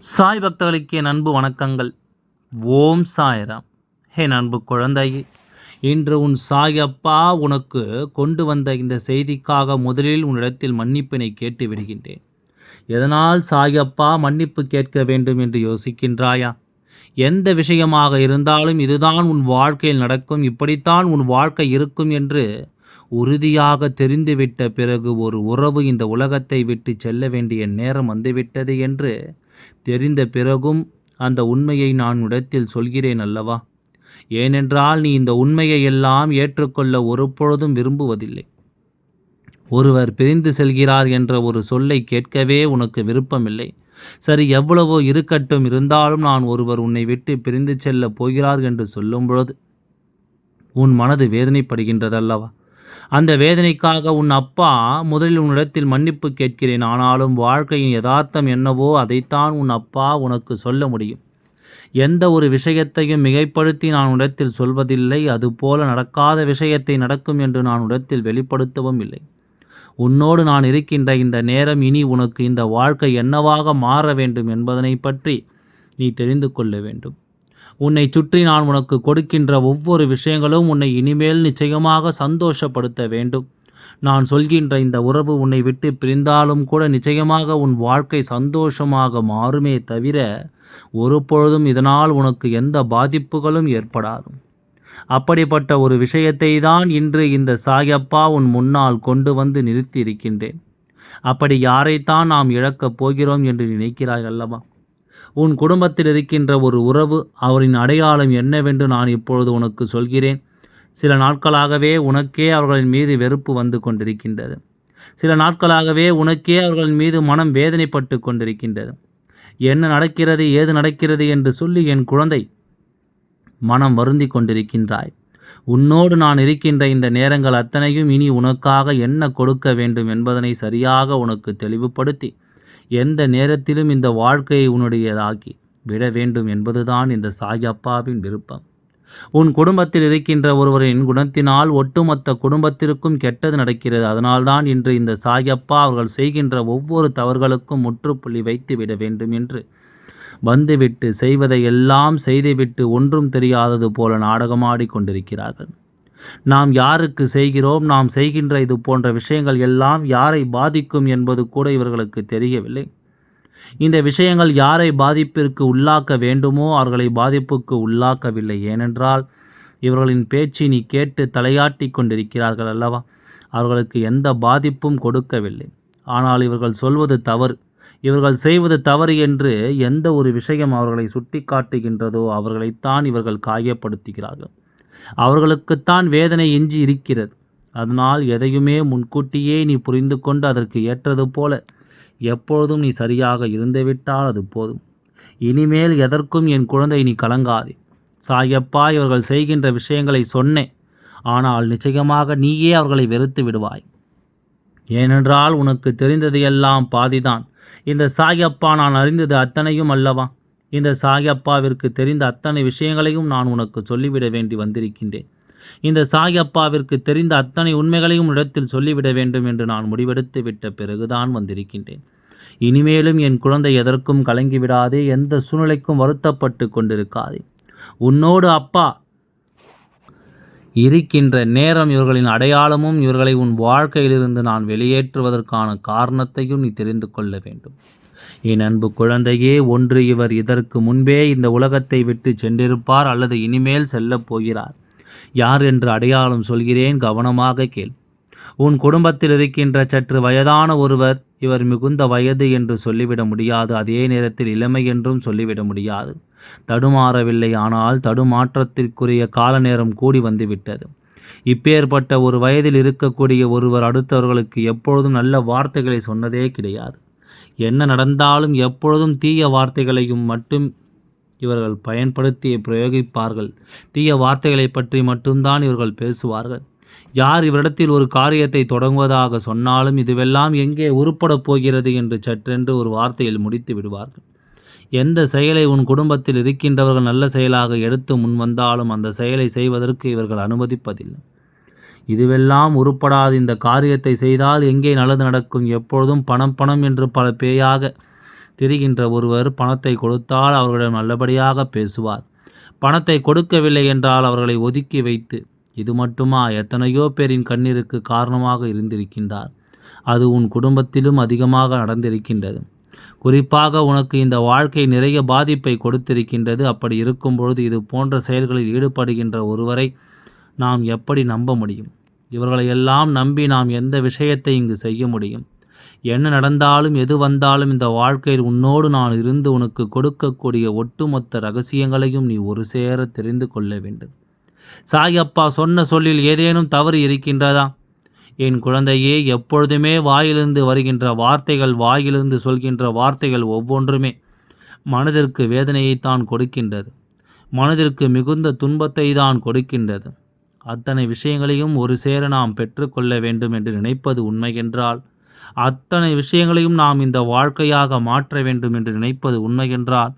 சாய் பக்தர்களுக்கு என் அன்பு வணக்கங்கள். ஓம் சாய்ராம். ஹே அன்பு குழந்தையே இன்று உன் சாய் அப்பா உனக்கு கொண்டு வந்த இந்த செய்திக்காக முதலில் உன்னிடத்தில் மன்னிப்பினை கேட்டு விடுகின்றேன். எதனால் சாயப்பா மன்னிப்பு கேட்க வேண்டும் என்று யோசிக்கின்றாயா? எந்த விஷயமாக இருந்தாலும் இதுதான் உன் வாழ்க்கையில் நடக்கும் இப்படித்தான் உன் வாழ்க்கை இருக்கும் என்று உறுதியாக தெரிந்துவிட்ட பிறகு ஒரு உறவு இந்த உலகத்தை விட்டு செல்ல வேண்டிய நேரம் வந்துவிட்டது என்று தெரிந்த பிறகும் அந்த உண்மையை நான் இடத்தில் சொல்கிறேன் அல்லவா? ஏனென்றால் நீ இந்த உண்மையை எல்லாம் ஏற்றுக்கொள்ள ஒருபொழுதும் விரும்புவதில்லை. ஒருவர் பிரிந்து செல்கிறார் என்ற ஒரு சொல்லை கேட்கவே உனக்கு விருப்பமில்லை. சரி எவ்வளவோ இருக்கட்டும் இருந்தாலும் நான் ஒருவர் உன்னை விட்டு பிரிந்து செல்ல போகிறார் என்று சொல்லும் பொழுது உன் மனது வேதனைப்படுகின்றதல்லவா? அந்த வேதனைக்காக உன் அப்பா முதலில் உன்னிடத்தில் மன்னிப்பு கேட்கிறேன். ஆனாலும் வாழ்க்கையின் யதார்த்தம் என்னவோ அதைத்தான் உன் அப்பா உனக்கு சொல்ல முடியும். எந்த ஒரு விஷயத்தையும் மிகைப்படுத்தி நான் உடத்தில் சொல்வதில்லை. அதுபோல நடக்காத விஷயத்தை நடக்கும் என்று நான் உடத்தில் வெளிப்படுத்தவும் இல்லை. உன்னோடு நான் இருக்கின்ற இந்த நேரம் இனி உனக்கு இந்த வாழ்க்கை என்னவாக மாற வேண்டும் என்பதனை பற்றி நீ தெரிந்து கொள்ள வேண்டும். உன்னை சுற்றி நான் உனக்கு கொடுக்கின்ற ஒவ்வொரு விஷயங்களும் உன்னை இனிமேல் நிச்சயமாக சந்தோஷப்படுத்த வேண்டும். நான் சொல்கின்ற இந்த உறவு உன்னை விட்டு பிரிந்தாலும் கூட நிச்சயமாக உன் வாழ்க்கை சந்தோஷமாக மாறுமே தவிர ஒரு பொழுதும் இதனால் உனக்கு எந்த பாதிப்புகளும் ஏற்படாது. அப்படிப்பட்ட ஒரு விஷயத்தை தான் இன்று இந்த சாயப்பா உன் முன்னால் கொண்டு வந்து நிறுத்தி இருக்கின்றேன் அப்படி யாரைத்தான் நாம் இழக்கப் போகிறோம் என்று நினைக்கிறாய் அல்லவா? உன் குடும்பத்தில் இருக்கின்ற ஒரு உறவு அவரின் அடையாளம் என்னவென்று நான் இப்பொழுது உனக்கு சொல்கிறேன். சில நாட்களாகவே உனக்கே அவர்களின் மீது வெறுப்பு வந்து கொண்டிருக்கின்றது. சில நாட்களாகவே உனக்கே அவர்களின் மீது மனம் வேதனைப்பட்டு கொண்டிருக்கின்றது. என்ன நடக்கிறது ஏது நடக்கிறது என்று சொல்லி என் குழந்தை மனம் வருந்தி கொண்டிருக்கின்றாய். உன்னோடு நான் இருக்கின்ற இந்த நேரங்கள் அத்தனையும் இனி உனக்காக என்ன கொடுக்க வேண்டும் என்பதனை சரியாக உனக்கு தெளிவுபடுத்தி எந்த நேரத்திலும் இந்த வாழ்க்கையை உன்னுடையதாக்கி விட வேண்டும் என்பதுதான் இந்த சாயப்பாவின் விருப்பம். உன் குடும்பத்தில் இருக்கின்ற ஒருவரின் குணத்தினால் ஒட்டுமொத்த குடும்பத்திற்கும் கெட்டது நடக்கிறது. அதனால்தான் இன்று இந்த சாயப்பா அவர்கள் செய்கின்ற ஒவ்வொரு தவறுகளுக்கும் முற்றுப்புள்ளி வைத்து விட வேண்டும் என்று வந்துவிட்டு செய்வதை எல்லாம் செய்துவிட்டு ஒன்றும் தெரியாதது போல நாடகமாடி கொண்டிருக்கிறார்கள். நாம் யாருக்கு செய்கிறோம் நாம் செய்கின்ற இது போன்ற விஷயங்கள் எல்லாம் யாரை பாதிக்கும் என்பது கூட இவர்களுக்கு தெரியவில்லை. இந்த விஷயங்கள் யாரை பாதிப்பிற்கு உள்ளாக்க வேண்டுமோ அவர்களை பாதிப்புக்கு உள்ளாக்கவில்லை. ஏனென்றால் இவர்களின் பேச்சு நீ கேட்டு தலையாட்டி கொண்டிருக்கிறார்கள் அல்லவா? அவர்களுக்கு எந்த பாதிப்பும் கொடுக்கவில்லை. ஆனால் இவர்கள் சொல்வது தவறு. இவர்கள் செய்வது தவறு என்று எந்த ஒரு விஷயம் அவர்களை சுட்டி காட்டுகின்றதோ அவர்களைத்தான் இவர்கள் காயப்படுத்துகிறார்கள். அவர்களுக்குத்தான் வேதனை எஞ்சி இருக்கிறது. அதனால் எதையுமே முன்கூட்டியே நீ புரிந்து கொண்டு அதற்கு ஏற்றது போல எப்பொழுதும் நீ சரியாக இருந்துவிட்டால் அது போதும். இனிமேல் எதற்கும் என் குழந்தை நீ கலங்காதே. சாயப்பா இவர்கள் செய்கின்ற விஷயங்களை சொன்னேன். ஆனால் நிச்சயமாக நீயே அவர்களை வெறுத்து விடுவாய். ஏனென்றால் உனக்கு தெரிந்தது எல்லாம் பாதிதான். இந்த சாயப்பா நான் அறிந்தது அத்தனையும் அல்லவா? இந்த சாயப்பாவிற்கு தெரிந்த அத்தனை விஷயங்களையும் நான் உனக்கு சொல்லிவிட வேண்டி வந்திருக்கின்றேன். இந்த சாயப்பாவிற்கு தெரிந்த அத்தனை உண்மைகளையும் இடத்தில் சொல்லிவிட வேண்டும் என்று நான் முடிவெடுத்து விட்ட பிறகுதான் வந்திருக்கின்றேன். இனிமேலும் என் குழந்தை எதற்கும் கலங்கிவிடாதே எந்த சூழ்நிலைக்கும் வருத்தப்பட்டு கொண்டிருக்காதே. உன்னோடு அப்பா இருக்கின்ற நேரம் இவர்களின் அடையாளமும் இவர்களை உன் வாழ்க்கையிலிருந்து நான் வெளியேற்றுவதற்கான காரணத்தையும் நீ தெரிந்து கொள்ள வேண்டும். என் அன்பு குழந்தையே ஒன்று இவர் இதற்கு முன்பே இந்த உலகத்தை விட்டு சென்றிருப்பார் அல்லது இனிமேல் செல்லப் போகிறார். யார் என்று அடையாளம் சொல்கிறேன் கவனமாக கேள். உன் குடும்பத்தில் இருக்கின்ற சற்று வயதான ஒருவர் இவர் மிகுந்த வயது என்று சொல்லிவிட முடியாது அதே நேரத்தில் இளமை என்றும் சொல்லிவிட முடியாது. தடுமாறவில்லை ஆனால் தடுமாற்றத்திற்குரிய கால நேரம் கூடி வந்துவிட்டது. இப்பேற்பட்ட ஒரு வயதில் இருக்கக்கூடிய ஒருவர் அடுத்தவர்களுக்கு எப்பொழுதும் நல்ல வார்த்தைகளை சொன்னதே கிடையாது. என்ன நடந்தாலும் எப்பொழுதும் தீய வார்த்தைகளையும் மட்டும் இவர்கள் பயன்படுத்தி பிரயோகிப்பார்கள். தீய வார்த்தைகளை பற்றி மட்டும்தான் இவர்கள் பேசுவார்கள். யார் இவரிடத்தில் ஒரு காரியத்தை தொடங்குவதாக சொன்னாலும் இதுவெல்லாம் எங்கே உருப்படப் போகிறது என்று சற்றென்று ஒரு வார்த்தையில் முடித்து விடுவார்கள். எந்த செயலை உன் குடும்பத்தில் இருக்கின்றவர்கள் நல்ல செயலாக எடுத்து முன்வந்தாலும் அந்த செயலை செய்வதற்கு இவர்கள் அனுமதிப்பதில்லை. இதுவெல்லாம் உருப்படாது. இந்த காரியத்தை செய்தால் எங்கே நல்லது நடக்கும்? எப்பொழுதும் பணம் பணம் என்று பல பேயாக திரிகின்ற ஒருவர் பணத்தை கொடுத்தால் அவர்களிடம் நல்லபடியாக பேசுவார். பணத்தை கொடுக்கவில்லை என்றால் அவர்களை ஒதுக்கி வைத்து இது மட்டுமா? எத்தனையோ பேரின் கண்ணீருக்கு காரணமாக இருந்திருக்கின்றார். அது உன் குடும்பத்திலும் அதிகமாக நடந்திருக்கின்றது. குறிப்பாக உனக்கு இந்த வாழ்க்கை நிறைய பாதிப்பை கொடுத்திருக்கின்றது. அப்படி இருக்கும் பொழுது இது போன்ற செயல்களில் ஈடுபடுகின்ற ஒருவரை நாம் எப்படி நம்ப முடியும்? இவர்களை எல்லாம் நம்பி நாம் எந்த விஷயத்தை இங்கு செய்ய முடியும்? என்ன நடந்தாலும் எது வந்தாலும் இந்த வாழ்க்கையில் உன்னோடு நான் இருந்து உனக்கு கொடுக்கக்கூடிய ஒட்டுமொத்த ரகசியங்களையும் நீ ஒரு சேர தெரிந்து கொள்ள வேண்டும். சாயப்பா சொன்ன சொல்லில் ஏதேனும் தவறு இருக்கின்றதா? என் குழந்தையே எப்பொழுதுமே வாயிலிருந்து வருகின்ற வார்த்தைகள் வாயிலிருந்து சொல்கின்ற வார்த்தைகள் ஒவ்வொன்றுமே மனதிற்கு வேதனையைத்தான் கொடுக்கின்றது. மனதிற்கு மிகுந்த துன்பத்தை தான் கொடுக்கின்றது. அத்தனை விஷயங்களையும் ஒரு சேர நாம் பெற்றுக்கொள்ள வேண்டும் என்று நினைப்பது உண்மையென்றால் அத்தனை விஷயங்களையும் நாம் இந்த வாழ்க்கையாக மாற்ற வேண்டும் என்று நினைப்பது உண்மை என்றால்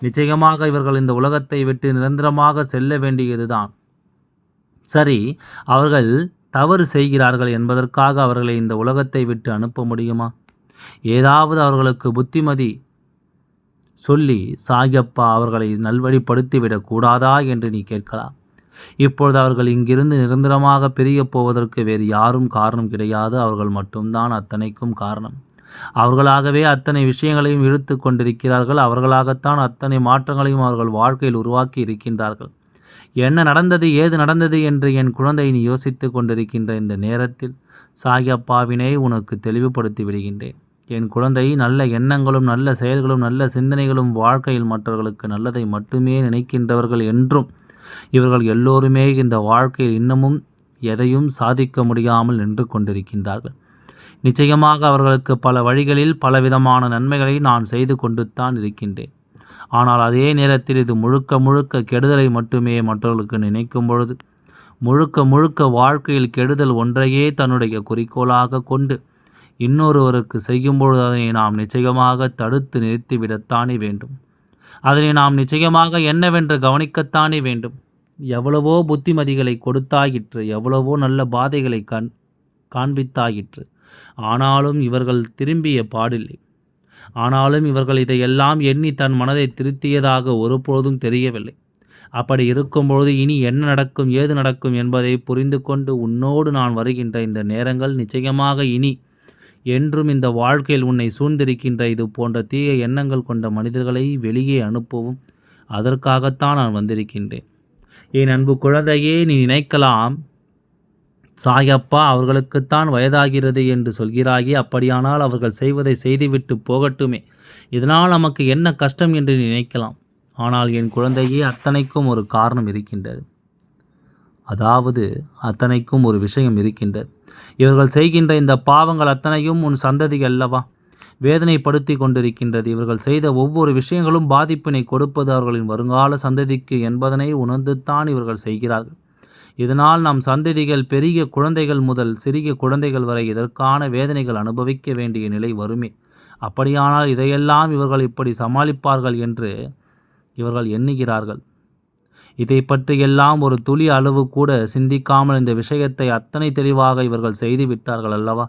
நிச்சயமாக இவர்கள் இந்த உலகத்தை விட்டு நிரந்தரமாக செல்ல வேண்டியதுதான். சரி அவர்கள் தவறு செய்கிறார்கள் என்பதற்காக அவர்களை இந்த உலகத்தை விட்டு அனுப்ப முடியுமா? ஏதாவது அவர்களுக்கு புத்திமதி சொல்லி சாயப்பா அவர்களை நல்வழிப்படுத்திவிடக் கூடாதா? என்று நீ கேட்கலாம். இப்பொழுது அவர்கள் இங்கிருந்து நிரந்தரமாக பிரியப் போவதற்கு வேறு யாரும் காரணம் கிடையாது. அவர்கள் மட்டும்தான் அத்தனைக்கும் காரணம். அவர்களாகவே அத்தனை விஷயங்களையும் இழுத்து கொண்டிருக்கிறார்கள். அவர்களாகத்தான் அத்தனை மாற்றங்களையும் அவர்கள் வாழ்க்கையில் உருவாக்கி இருக்கின்றார்கள். என்ன நடந்தது? ஏது நடந்தது? என்று என் குழந்தை நீ யோசித்து கொண்டிருக்கின்ற இந்த நேரத்தில் சாயப்பாவினை உனக்கு தெளிவுபடுத்தி விடுகின்றேன். என் குழந்தை நல்ல எண்ணங்களும் நல்ல செயல்களும் நல்ல சிந்தனைகளும் வாழ்க்கையில் மற்றவர்களுக்கு நல்லதை மட்டுமே நினைக்கின்றவர்கள் என்றும் இவர்கள் எல்லோருமே இந்த வாழ்க்கையில் இன்னமும் எதையும் சாதிக்க முடியாமல் நின்று கொண்டிருக்கின்றார்கள். நிச்சயமாக அவர்களுக்கு பல வழிகளில் பலவிதமான நன்மைகளை நான் செய்து கொண்டு தான் இருக்கின்றேன். ஆனால் அதே நேரத்தில் இது முழுக்க முழுக்க கெடுதலை மட்டுமே மற்றவர்களுக்கு நினைக்கும் பொழுது முழுக்க முழுக்க வாழ்க்கையில் கெடுதல் ஒன்றையே தன்னுடைய குறிக்கோளாக கொண்டு இன்னொருவருக்கு செய்யும் பொழுது அதனை நாம் நிச்சயமாக தடுத்து நிறுத்திவிடத்தானே வேண்டும். அதனை நாம் நிச்சயமாக என்னவென்று கவனிக்கத்தானே வேண்டும். எவ்வளவோ புத்திமதிகளை கொடுத்தாயிற்று எவ்வளவோ நல்ல பாதைகளை கண் காண்பித்தாயிற்று. ஆனாலும் இவர்கள் திரும்பிய பாடில்லை. ஆனாலும் இவர்கள் இதையெல்லாம் எண்ணி தன் மனதை திருத்தியதாக ஒருபொழுதும் தெரியவில்லை. அப்படி இருக்கும்பொழுது இனி என்ன நடக்கும் ஏது நடக்கும் என்பதை புரிந்து கொண்டு உன்னோடு நான் வருகின்ற இந்த நேரங்கள் நிச்சயமாக இனி என்றும் இந்த வாழ்க்கையில் உன்னை சூழ்ந்திருக்கின்ற இது போன்ற தீய எண்ணங்கள் கொண்ட மனிதர்களை வெளியே அனுப்பவும் அதற்காகத்தான் நான் வந்திருக்கின்றேன். என் அன்பு குழந்தையே நீ நினைக்கலாம் சாயப்பா அவர்களுக்குத்தான் வயதாகிறது என்று சொல்கிறாயே அப்படியானால் அவர்கள் செய்வதை செய்துவிட்டு போகட்டுமே. இதனால் நமக்கு என்ன கஷ்டம் என்று நினைக்கலாம். ஆனால் என் குழந்தையே அத்தனைக்கும் ஒரு காரணம் இருக்கின்றது. அதாவது அத்தனைக்கும் ஒரு விஷயம் இருக்கின்றது. இவர்கள் செய்கின்ற இந்த பாவங்கள் அத்தனையும் உன் சந்ததி அல்லவா? வேதனைப்படுத்தி கொண்டிருக்கின்றது. இவர்கள் செய்த ஒவ்வொரு விஷயங்களும் பாதிப்பினை கொடுப்பது அவர்களின் வருங்கால சந்ததிக்கு என்பதனை உணர்ந்துத்தான் இவர்கள் செய்கிறார்கள். இதனால் நம் சந்ததிகள் பெரிய குழந்தைகள் முதல் சிறிய குழந்தைகள் வரை இதற்கான வேதனைகள் அனுபவிக்க வேண்டிய நிலை வருமே. அப்படியானால் இதையெல்லாம் இவர்கள் இப்படி சமாளிப்பார்கள் என்று இவர்கள் எண்ணுகிறார்கள். இதை பற்றியெல்லாம் ஒரு துளி அளவு கூட சிந்திக்காமல் இந்த விஷயத்தை அத்தனை தெளிவாக இவர்கள் செய்து விட்டார்கள் அல்லவா?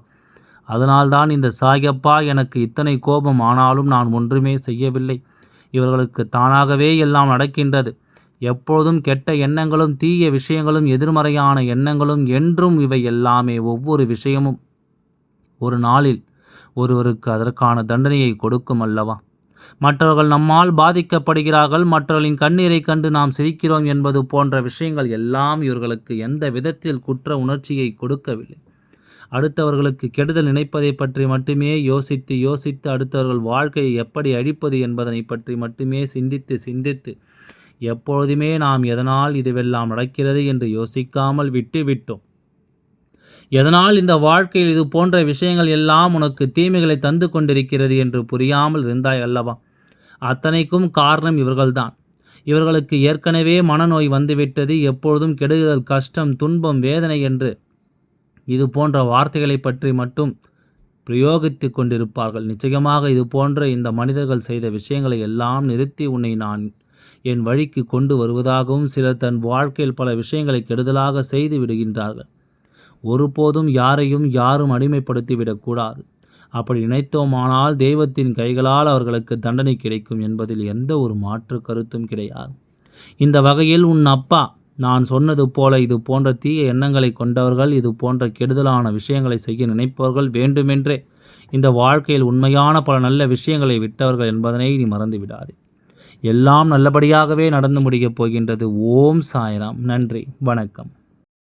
அதனால்தான் இந்த சாயப்பா எனக்கு இத்தனை கோபம் ஆனாலும் நான் ஒன்றுமே செய்யவில்லை. இவர்களுக்கு தானாகவே எல்லாம் நடக்கின்றது. எப்பொழுதும் கெட்ட எண்ணங்களும் தீய விஷயங்களும் எதிர்மறையான எண்ணங்களும் என்றும் இவை எல்லாமே ஒவ்வொரு விஷயமும். ஒரு நாளில் ஒருவருக்கு அதற்கான தண்டனையை கொடுக்கும் அல்லவா? மற்றவர்கள் நம்மால் பாதிக்கப்படுகிறார்கள் மற்றவர்களின் கண்ணீரை கண்டு நாம் சிரிக்கிறோம் என்பது போன்ற விஷயங்கள் எல்லாம் இவர்களுக்கு எந்த விதத்தில் குற்ற உணர்ச்சியை கொடுக்கவில்லை. அடுத்தவர்களுக்கு கெடுதல் நினைப்பதை பற்றி மட்டுமே யோசித்து யோசித்து அடுத்தவர்கள் வாழ்க்கையை எப்படி அழிப்பது என்பதனை பற்றி மட்டுமே சிந்தித்து சிந்தித்து எப்பொழுதுமே நாம் எதனால் இதுவெல்லாம் நடக்கிறது என்று யோசிக்காமல் விட்டுவிட்டோம். எதனால் இந்த வாழ்க்கையில் இது போன்ற விஷயங்கள் எல்லாம் உனக்கு தீமைகளை தந்து கொண்டிருக்கிறது என்று புரியாமல் இருந்தாய் அல்லவா? அத்தனைக்கும் காரணம் இவர்கள்தான். இவர்களுக்கு ஏற்கனவே மனநோய் வந்துவிட்டது எப்பொழுதும் கெடுதல் கஷ்டம் துன்பம் வேதனை என்று இது போன்ற வார்த்தைகளை பற்றி மட்டும் பிரயோகித்து கொண்டிருப்பார்கள். நிச்சயமாக இது போன்ற இந்த மனிதர்கள் செய்த விஷயங்களை எல்லாம் நிறுத்தி உன்னை நான் என் வழிக்கு கொண்டு வருவதாகவும் சிலர் தன் வாழ்க்கையில் பல விஷயங்களை கெடுதலாக செய்து விடுகின்றார்கள். ஒருபோதும் யாரையும் யாரும் அடிமைப்படுத்திவிடக்கூடாது. அப்படி நினைத்தோமானால் தெய்வத்தின் கைகளால் அவர்களுக்கு தண்டனை கிடைக்கும் என்பதில் எந்த ஒரு மாற்று கருத்தும் கிடையாது. இந்த வகையில் உன் அப்பா நான் சொன்னது போல இது போன்ற தீய எண்ணங்களை கொண்டவர்கள் இது போன்ற கெடுதலான விஷயங்களை செய்ய நினைப்பவர்கள் வேண்டுமென்றே. இந்த வாழ்க்கையில் உண்மையான பல நல்ல விஷயங்களை விட்டவர்கள் என்பதனை நீ மறந்துவிடாது. எல்லாம் நல்லபடியாகவே நடந்து முடியப் போகின்றது. ஓம் சாய்ராம். நன்றி. வணக்கம்.